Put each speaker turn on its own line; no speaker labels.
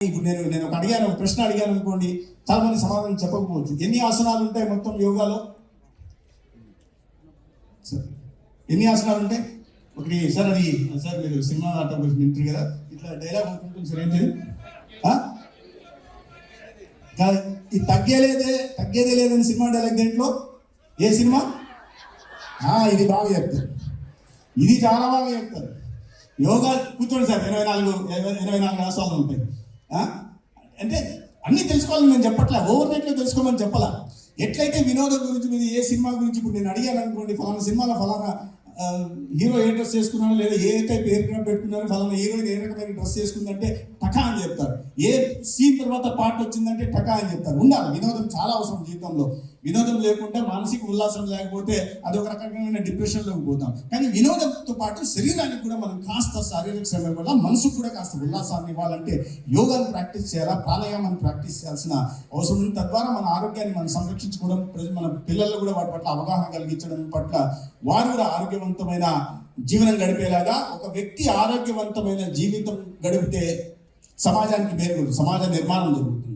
ఇప్పుడు నేను నేను ఒక అడిగాను ఒక ప్రశ్న అడిగాను అనుకోండి చాలా మంది సమాధానం చెప్పకపోవచ్చు. ఎన్ని ఆసనాలు ఉంటాయి మొత్తం యోగాలో? ఎన్ని ఆసనాలు ఉంటాయి? ఒకటి సార్ అది సార్ మీరు సినిమా ఆట గురించి వింటారు కదా ఇట్లా డైలాగ్ ఉంటుంది సార్ ఏంటి ఇది తగ్గేలేదే తగ్గేదే లేదని సినిమా డైలాగ్ దేంట్లో? ఏ సినిమా? ఆ, ఇది బాగా చెప్తారు. ఇది చాలా బాగా చెప్తారు. యోగా కూర్చోండి సార్ ఇరవై నాలుగు ఇరవై నాలుగు ఆసనాలు ఉంటాయి. అంటే అన్నీ తెలుసుకోవాలని నేను చెప్పట్లే? ఓవర్ నైట్లో తెలుసుకోమని చెప్పలా? ఎట్లయితే వినోదం గురించి మీరు ఏ సినిమా గురించి ఇప్పుడు నేను అడిగాను అనుకోండి ఫలానా సినిమాలో ఫలానా హీరో ఏ డ్రెస్ చేసుకున్నాడు లేదా ఏ టైప్ ఎయిర్ క్రాఫ్ట్ పెట్టుకున్నారో ఫలానా హీరోయిన్ ఏ రకమైన డ్రెస్ చేసుకుందంటే టకా అని చెప్తారు. ఏ సీన్ తర్వాత పాట వచ్చిందంటే టకా అని చెప్తారు. ఉండాలి. వినోదం చాలా అవసరం జీవితంలో. వినోదం లేకుండా మానసిక ఉల్లాసం లేకపోతే అది ఒక రకమైన డిప్రెషన్లోకి పోతాం. కానీ వినోదంతో పాటు శరీరానికి కూడా మనం కాస్త శారీరక శ్రమ వల్ల మనసుకు కూడా కాస్త ఉల్లాసాన్ని ఇవ్వాలంటే యోగాను ప్రాక్టీస్ చేయాలా? ప్రాణాయామాన్ని ప్రాక్టీస్ చేయాల్సిన అవసరం ఉంది. తద్వారా మన ఆరోగ్యాన్ని మనం సంరక్షించుకోవడం ప్రజలు మన పిల్లల్లో కూడా వాటి పట్ల అవగాహన కలిగించడం పట్ల వారు కూడా ఆరోగ్యవంతమైన జీవనం గడిపేలాగా ఒక వ్యక్తి ఆరోగ్యవంతమైన జీవితం గడిపితే సమాజానికి మేలు సమాజ నిర్మాణం జరుగుతుంది.